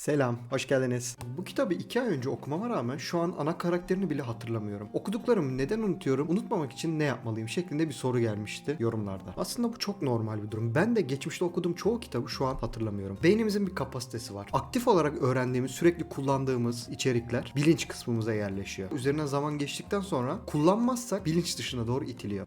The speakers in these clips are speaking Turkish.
Selam, hoş geldiniz. Bu kitabı iki ay önce okumama rağmen şu an ana karakterini bile hatırlamıyorum. Okuduklarımı neden unutuyorum, unutmamak için ne yapmalıyım şeklinde bir soru gelmişti yorumlarda. Aslında bu çok normal bir durum. Ben de geçmişte okuduğum çoğu kitabı şu an hatırlamıyorum. Beynimizin bir kapasitesi var. Aktif olarak öğrendiğimiz, sürekli kullandığımız içerikler bilinç kısmımıza yerleşiyor. Üzerine zaman geçtikten sonra kullanmazsak bilinç dışına doğru itiliyor.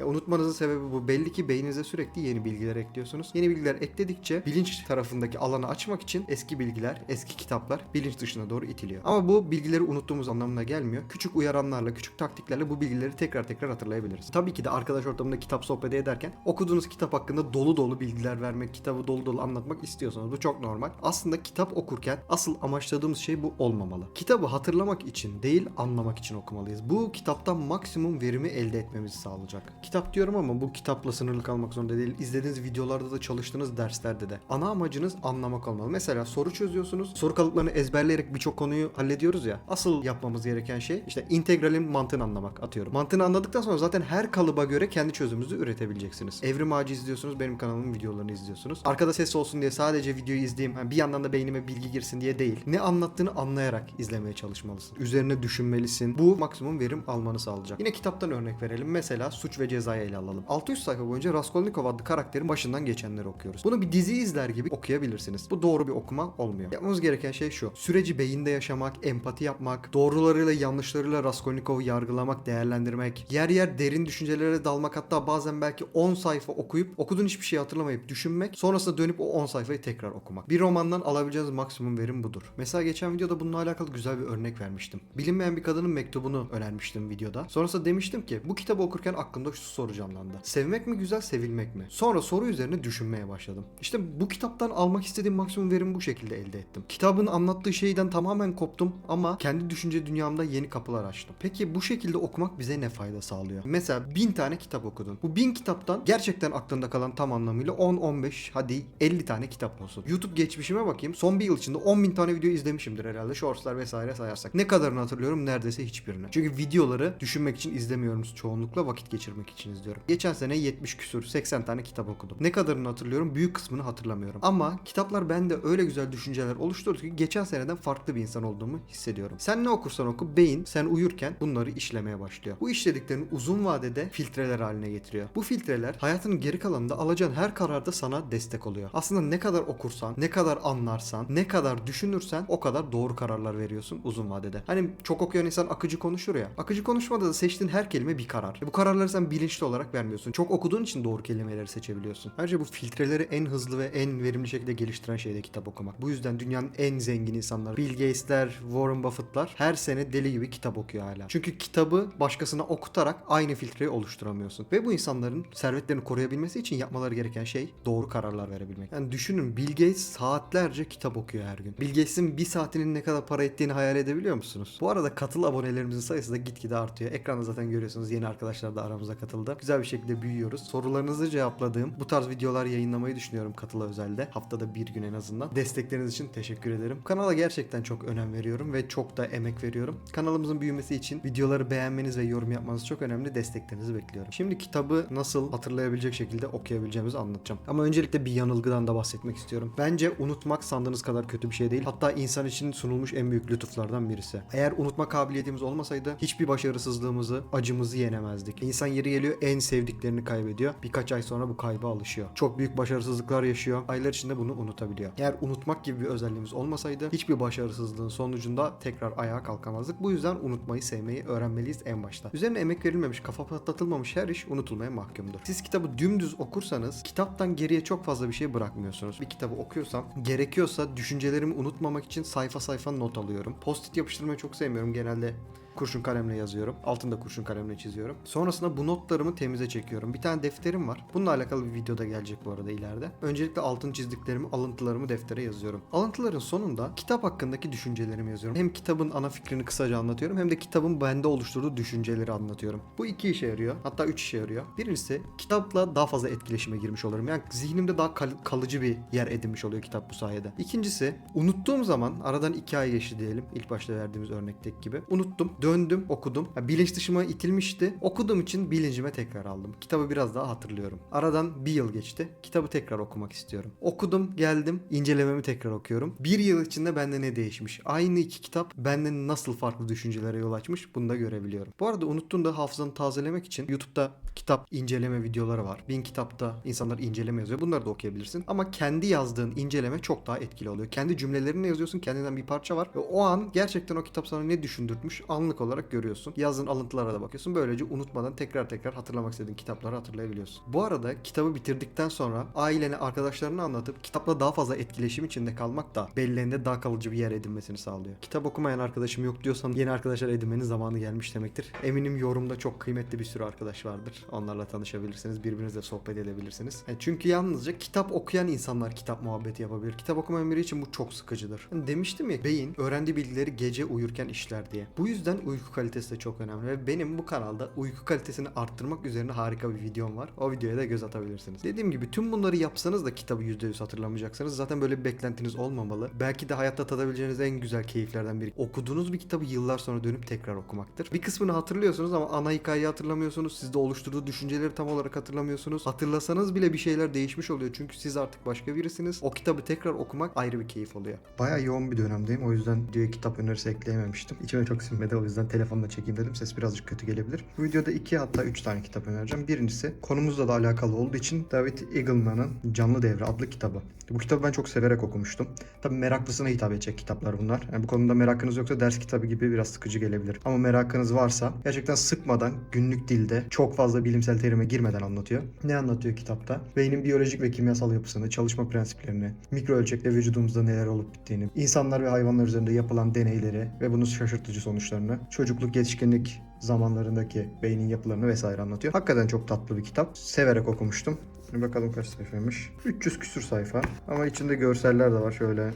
Ya unutmanızın sebebi bu. Belli ki beyninize sürekli yeni bilgiler ekliyorsunuz. Yeni bilgiler ekledikçe bilinç tarafındaki alanı açmak için eski bilgiler, eski kitaplar bilinç dışına doğru itiliyor. Ama bu bilgileri unuttuğumuz anlamına gelmiyor. Küçük uyaranlarla, küçük taktiklerle bu bilgileri tekrar tekrar hatırlayabiliriz. Tabii ki de arkadaş ortamında kitap sohbeti ederken okuduğunuz kitap hakkında dolu dolu bilgiler vermek, kitabı dolu dolu anlatmak istiyorsanız bu çok normal. Aslında kitap okurken asıl amaçladığımız şey bu olmamalı. Kitabı hatırlamak için değil, anlamak için okumalıyız. Bu kitaptan maksimum verimi elde etmemizi sağlayacak. Kitap diyorum ama bu kitapla sınırlı kalmak zorunda değil. İzlediğiniz videolarda da çalıştığınız derslerde de. Ana amacınız anlamak olmalı. Mesela soru çözüyorsunuz. Soru kalıplarını ezberleyerek birçok konuyu hallediyoruz ya. Asıl yapmamız gereken şey işte integralin mantığını anlamak atıyorum. Mantığını anladıktan sonra zaten her kalıba göre kendi çözümünüzü üretebileceksiniz. Evrim Ağacı izliyorsunuz. Benim kanalımın videolarını izliyorsunuz. Arkada ses olsun diye sadece videoyu izleyeyim. ha, Bir yandan da beynime bilgi girsin diye değil. Ne anlattığını anlayarak izlemeye çalışmalısın. Üzerine düşünmelisin. Bu maksimum verim almanı sağlayacak. Yine kitaptan örnek verelim. Mesela Suç ve Ceza'yı ele alalım. 600 sayfa boyunca Raskolnikov adlı karakterin başından geçenleri okuyoruz. Bunu bir dizi izler gibi okuyabilirsiniz. Bu doğru bir okuma olmuyor. Yapmamız gereken şey şu. Süreci beyinde yaşamak, empati yapmak, doğrularıyla yanlışlarıyla Raskolnikov'u yargılamak, değerlendirmek, yer yer derin düşüncelere dalmak hatta bazen belki 10 sayfa okuyup okuduğun hiçbir şey hatırlamayıp düşünmek, sonrasında dönüp o 10 sayfayı tekrar okumak. Bir romandan alabileceğiniz maksimum verim budur. Mesela geçen videoda bununla alakalı güzel bir örnek vermiştim. Bilinmeyen bir kadının mektubunu önermiştim videoda. Sonrasında demiştim ki bu kitabı okurken aklımda şu soru canlandı. Sevmek mi güzel, sevilmek mi? Sonra soru üzerine düşünmeye başladım. İşte bu kitaptan almak istediğim maksimum verimi bu şekilde elde ettim. Kitabın anlattığı şeyden tamamen koptum ama kendi düşünce dünyamda yeni kapılar açtım. Peki bu şekilde okumak bize ne fayda sağlıyor? Mesela bin tane kitap okudun. Bu bin kitaptan gerçekten aklında kalan tam anlamıyla 10-15 hadi 50 tane kitap olsun. YouTube geçmişime bakayım. Son bir yıl içinde 10 bin tane video izlemişimdir herhalde. Shortslar vesaire sayarsak. Ne kadarını hatırlıyorum? Neredeyse hiçbirini. Çünkü videoları düşünmek için izlemiyorum çoğunlukla vakit geçirmek için izliyorum. Geçen sene 70 küsür 80 tane kitap okudum. Ne kadarını hatırlıyorum? Büyük kısmını hatırlamıyorum. Ama kitaplar bende öyle güzel düşünceler oluşturdu ki geçen seneden farklı bir insan olduğumu hissediyorum. Sen ne okursan oku beyin sen uyurken bunları işlemeye başlıyor. Bu işlediklerini uzun vadede filtreler haline getiriyor. Bu filtreler hayatının geri kalanında alacağın her kararda sana destek oluyor. Aslında ne kadar okursan, ne kadar anlarsan, ne kadar düşünürsen o kadar doğru kararlar veriyorsun uzun vadede. Hani çok okuyan insan akıcı konuşur ya. Akıcı konuşmada da seçtiğin her kelime bir karar. E bu kararları sen bilinçli olarak vermiyorsun. Çok okuduğun için doğru kelimeleri seçebiliyorsun. Ayrıca bu filtreleri en hızlı ve en verimli şekilde geliştiren şey de kitap okumak. Bu yüzden dünyanın en zengin insanları Bill Gates'ler, Warren Buffett'lar her sene deli gibi kitap okuyor hala. Çünkü kitabı başkasına okutarak aynı filtreyi oluşturamıyorsun. Ve bu insanların servetlerini koruyabilmesi için yapmaları gereken şey doğru kararlar verebilmek. Yani düşünün Bill Gates saatlerce kitap okuyor her gün. Bill Gates'in bir saatinin ne kadar para ettiğini hayal edebiliyor musunuz? Bu arada katıl abonelerimizin sayısı da gitgide artıyor. Ekranda zaten görüyorsunuz yeni arkadaşlar da aramıza katıldı. Güzel bir şekilde büyüyoruz. Sorularınızı cevapladığım bu tarz videolar yayınlamayı düşünüyorum katıla özelde. Haftada bir gün en azından. Destekleriniz için teşekkür ederim. Kanala gerçekten çok önem veriyorum ve çok da emek veriyorum. Kanalımızın büyümesi için videoları beğenmeniz ve yorum yapmanız çok önemli. Desteklerinizi bekliyorum. Şimdi kitabı nasıl hatırlayabilecek şekilde okuyabileceğimizi anlatacağım. Ama öncelikle bir yanılgıdan da bahsetmek istiyorum. Bence unutmak sandığınız kadar kötü bir şey değil. Hatta insan için sunulmuş en büyük lütuflardan birisi. Eğer unutma kabiliyetimiz olmasaydı hiçbir başarısızlığımızı, acımızı yenemezdik. İnsan yeri geliyor en sevdiklerini kaybediyor. Birkaç ay sonra bu kayba alışıyor. Çok büyük başarısızlıklar yaşıyor. Aylar içinde bunu unutabiliyor. Eğer unutmak gibi bir özelliğimiz olmasaydı hiçbir başarısızlığın sonucunda tekrar ayağa kalkamazdık. Bu yüzden unutmayı sevmeyi öğrenmeliyiz en başta. Üzerine emek verilmemiş, kafa patlatılmamış her iş unutulmaya mahkumdur. Siz kitabı dümdüz okursanız kitaptan geriye çok fazla bir şey bırakmıyorsunuz. Bir kitabı okuyorsam gerekiyorsa düşüncelerimi unutmamak için sayfa sayfa not alıyorum. Post-it yapıştırmayı çok sevmiyorum genelde kurşun kalemle yazıyorum. Altında kurşun kalemle çiziyorum. Sonrasında bu notlarımı temize çekiyorum. Bir tane defterim var. Bununla alakalı bir video da gelecek bu arada ileride. Öncelikle altın çizdiklerimi, alıntılarımı deftere yazıyorum. Alıntıların sonunda kitap hakkındaki düşüncelerimi yazıyorum. Hem kitabın ana fikrini kısaca anlatıyorum hem de kitabın bende oluşturduğu düşünceleri anlatıyorum. Bu iki işe yarıyor. Hatta üç işe yarıyor. Birincisi kitapla daha fazla etkileşime girmiş olurum. Yani zihnimde daha kal- kalıcı bir yer edinmiş oluyor kitap bu sayede. İkincisi unuttuğum zaman aradan iki ay geçti diyelim. İlk başta verdiğimiz örnekteki gibi. Unuttum. Döndüm okudum. Ya, bilinç dışıma itilmişti. Okuduğum için bilincime tekrar aldım. Kitabı biraz daha hatırlıyorum. Aradan bir yıl geçti. Kitabı tekrar okumak istiyorum. Okudum geldim. incelememi tekrar okuyorum. Bir yıl içinde bende ne değişmiş? Aynı iki kitap bende nasıl farklı düşüncelere yol açmış bunu da görebiliyorum. Bu arada unuttuğunda hafızanı tazelemek için YouTube'da kitap inceleme videoları var. Bin kitapta insanlar inceleme yazıyor. Bunları da okuyabilirsin. Ama kendi yazdığın inceleme çok daha etkili oluyor. Kendi cümlelerini yazıyorsun. Kendinden bir parça var. Ve o an gerçekten o kitap sana ne düşündürtmüş anlık olarak görüyorsun. Yazdığın alıntılara da bakıyorsun. Böylece unutmadan tekrar tekrar hatırlamak istediğin kitapları hatırlayabiliyorsun. Bu arada kitabı bitirdikten sonra ailene, arkadaşlarına anlatıp kitapla daha fazla etkileşim içinde kalmak da belleğinde daha kalıcı bir yer edinmesini sağlıyor. Kitap okumayan arkadaşım yok diyorsan yeni arkadaşlar edinmenin zamanı gelmiş demektir. Eminim yorumda çok kıymetli bir sürü arkadaş vardır. Onlarla tanışabilirsiniz. Birbirinizle sohbet edebilirsiniz. Yani çünkü yalnızca kitap okuyan insanlar kitap muhabbeti yapabilir. Kitap okumayan biri için bu çok sıkıcıdır. Hani demiştim ya beyin öğrendiği bilgileri gece uyurken işler diye. Bu yüzden uyku kalitesi de çok önemli ve benim bu kanalda uyku kalitesini arttırmak üzerine harika bir videom var. O videoya da göz atabilirsiniz. Dediğim gibi tüm bunları yapsanız da kitabı %100 hatırlamayacaksınız. Zaten böyle bir beklentiniz olmamalı. Belki de hayatta tadabileceğiniz en güzel keyiflerden biri. Okuduğunuz bir kitabı yıllar sonra dönüp tekrar okumaktır. Bir kısmını hatırlıyorsunuz ama ana hikayeyi hatırlamıyorsunuz. Sizde oluşturduğu düşünceleri tam olarak hatırlamıyorsunuz. Hatırlasanız bile bir şeyler değişmiş oluyor. Çünkü siz artık başka birisiniz. O kitabı tekrar okumak ayrı bir keyif oluyor. Baya yoğun bir dönemdeyim. O yüzden diye kitap önerisi ekleyememiştim. İçime çok sinmedi. O yüzden telefonla çekeyim dedim. Ses birazcık kötü gelebilir. Bu videoda iki hatta üç tane kitap önereceğim. Birincisi konumuzla da alakalı olduğu için David Eagleman'ın Canlı Devre adlı kitabı. Bu kitabı ben çok severek okumuştum. Tabii meraklısına hitap edecek kitaplar bunlar. Yani bu konuda merakınız yoksa ders kitabı gibi biraz sıkıcı gelebilir. Ama merakınız varsa gerçekten sıkmadan günlük dilde çok fazla bilimsel terime girmeden anlatıyor. Ne anlatıyor kitapta? Beynin biyolojik ve kimyasal yapısını, çalışma prensiplerini, mikro ölçekte vücudumuzda neler olup bittiğini, insanlar ve hayvanlar üzerinde yapılan deneyleri ve bunun şaşırtıcı sonuçlarını, çocukluk, yetişkinlik zamanlarındaki beynin yapılarını vesaire anlatıyor. Hakikaten çok tatlı bir kitap. Severek okumuştum. Şimdi bakalım kaç sayfaymış. 300 küsür sayfa. Ama içinde görseller de var şöyle.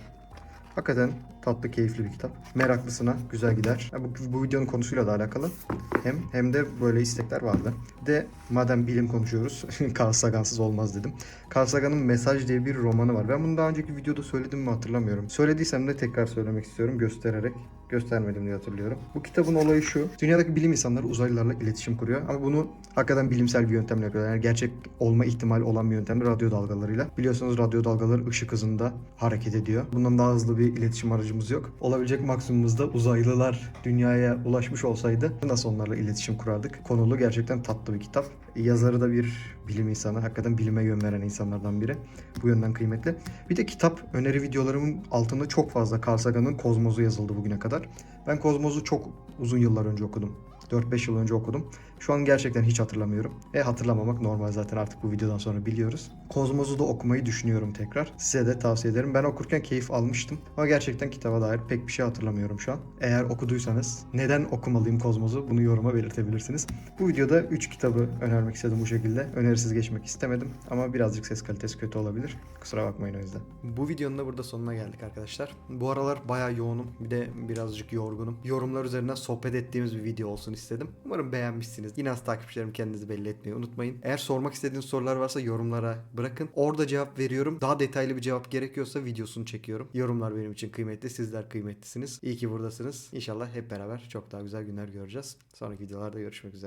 Hakikaten tatlı, keyifli bir kitap. Meraklısına güzel gider. Ya bu, bu videonun konusuyla da alakalı. Hem hem de böyle istekler vardı. De madem bilim konuşuyoruz, Carl Sagansız olmaz dedim. Carl Sagan'ın Mesaj diye bir romanı var. Ben bunu daha önceki videoda söyledim mi hatırlamıyorum. Söylediysem de tekrar söylemek istiyorum göstererek. Göstermedim diye hatırlıyorum. Bu kitabın olayı şu. Dünyadaki bilim insanları uzaylılarla iletişim kuruyor. Ama bunu hakikaten bilimsel bir yöntemle yapıyorlar. Yani gerçek olma ihtimali olan bir yöntem radyo dalgalarıyla. Biliyorsunuz radyo dalgaları ışık hızında hareket ediyor. Bundan daha hızlı bir iletişim aracımız yok. Olabilecek maksimumumuzda uzaylılar dünyaya ulaşmış olsaydı nasıl onlarla iletişim kurardık? Konulu gerçekten tatlı bir kitap. Yazarı da bir bilim insanı. Hakikaten bilime yön veren insanlardan biri. Bu yönden kıymetli. Bir de kitap öneri videolarımın altında çok fazla Carl Sagan'ın Kozmos'u yazıldı bugüne kadar. Ben Kozmos'u çok uzun yıllar önce okudum. 4-5 yıl önce okudum. Şu an gerçekten hiç hatırlamıyorum. E hatırlamamak normal zaten artık bu videodan sonra biliyoruz. Kozmos'u da okumayı düşünüyorum tekrar. Size de tavsiye ederim. Ben okurken keyif almıştım. Ama gerçekten kitaba dair pek bir şey hatırlamıyorum şu an. Eğer okuduysanız neden okumalıyım Kozmos'u bunu yoruma belirtebilirsiniz. Bu videoda 3 kitabı önermek istedim bu şekilde. Önerisiz geçmek istemedim. Ama birazcık ses kalitesi kötü olabilir. Kusura bakmayın o yüzden. Bu videonun da burada sonuna geldik arkadaşlar. Bu aralar bayağı yoğunum. Bir de birazcık yorgunum. Yorumlar üzerinden sohbet ettiğimiz bir video olsun istedim. Umarım beğenmişsiniz. Yine az takipçilerim kendinizi belli etmeyi unutmayın. Eğer sormak istediğiniz sorular varsa yorumlara bırakın. Orada cevap veriyorum. Daha detaylı bir cevap gerekiyorsa videosunu çekiyorum. Yorumlar benim için kıymetli. Sizler kıymetlisiniz. İyi ki buradasınız. İnşallah hep beraber çok daha güzel günler göreceğiz. Sonraki videolarda görüşmek üzere.